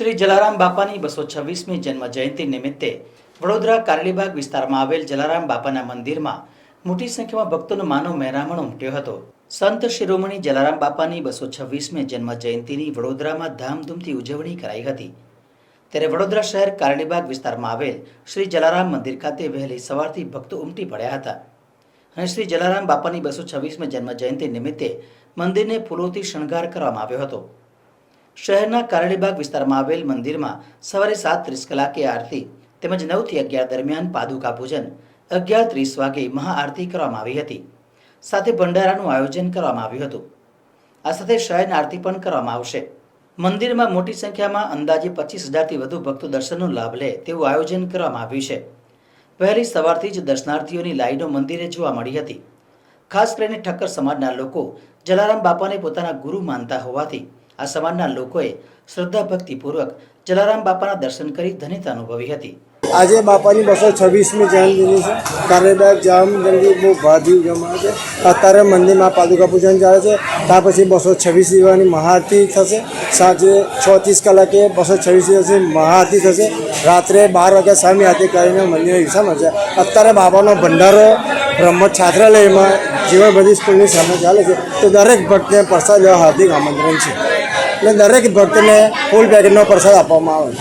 શ્રી જલારામ બાપાની બસો છવ્વીસમી જન્મ જયંતિ નિમિત્તે વડોદરા કારલીબાગ વિસ્તારમાં આવેલ જલારામ બાપાના મંદિરમાં મોટી સંખ્યામાં ભક્તોનો માનવ મહેરામણ ઉમટ્યો હતો. સંત શિરોમણી જલારામ બાપાની બસો છવ્વીસમી જન્મ જયંતિની વડોદરામાં ધામધૂમથી ઉજવણી કરાઈ હતી. ત્યારે વડોદરા શહેર કારણીબાગ વિસ્તારમાં આવેલ શ્રી જલારામ મંદિર ખાતે વહેલી સવારથી ભક્તો ઉમટી પડ્યા હતા. અને શ્રી જલારામ બાપાની બસો છવ્વીસમી જન્મ જયંતિ નિમિત્તે મંદિરને ફૂલોથી શણગાર કરવામાં આવ્યો હતો. શહેરના કારણીબાગ વિસ્તારમાં આવેલ મંદિરમાં સવારે સાત ત્રીસ કલાકે આરતી તેમજ નવથી અગિયાર દરમિયાન પાદુકા પૂજન, અગિયાર ત્રીસ વાગે મહાઆરતી કરવામાં આવી હતી. સાથે ભંડારાનું આયોજન કરવામાં આવ્યું હતું. આ સાથે શયન આરતી પણ કરવામાં આવશે. મંદિરમાં મોટી સંખ્યામાં અંદાજે પચીસ હજારથી વધુ ભક્તો દર્શનનો લાભ લે તેવું આયોજન કરવામાં આવ્યું છે. વહેલી સવારથી જ દર્શનાર્થીઓની લાઈનો મંદિરે જોવા મળી હતી. ખાસ કરીને ઠક્કર સમાજના લોકો જલારામ બાપાને પોતાના ગુરુ માનતા હોવાથી આ સમાજના લોકોએ શ્રદ્ધા ભક્તિપૂર્વક જલારામ બાપાના દર્શન કરી ધન્યતા અનુભવી હતી. આજે બાપાની બસો છવ્વીસમી જન્મદિન છે. કારેબાગ જામ જલ્દી બહુ ભાજી આવે છે. અત્યારે મંદિરમાં પાદુકા પૂજન ચાલે છે. ત્યાર પછી બસો છવ્વીસ દિવસની મહાઆરતી થશે. સાંજે છ ત્રીસ કલાકે બસો છવ્વીસ દિવસની મહાઆરતી થશે. રાત્રે બાર વાગ્યા સામે આરતી કરીને મંદિરે વિસામ મળશે. અત્યારે બાબાનો ભંડારો બ્રહ્મ છાત્રાલયમાં જીવન બધી સ્કૂલની સામે ચાલે છે. તો દરેક ભક્તને પ્રસાદ લેવા હાર્દિક આમંત્રણ છે. એટલે દરેક ભક્તને ફૂલ પેકેટનો પ્રસાદ આપવામાં આવે છે.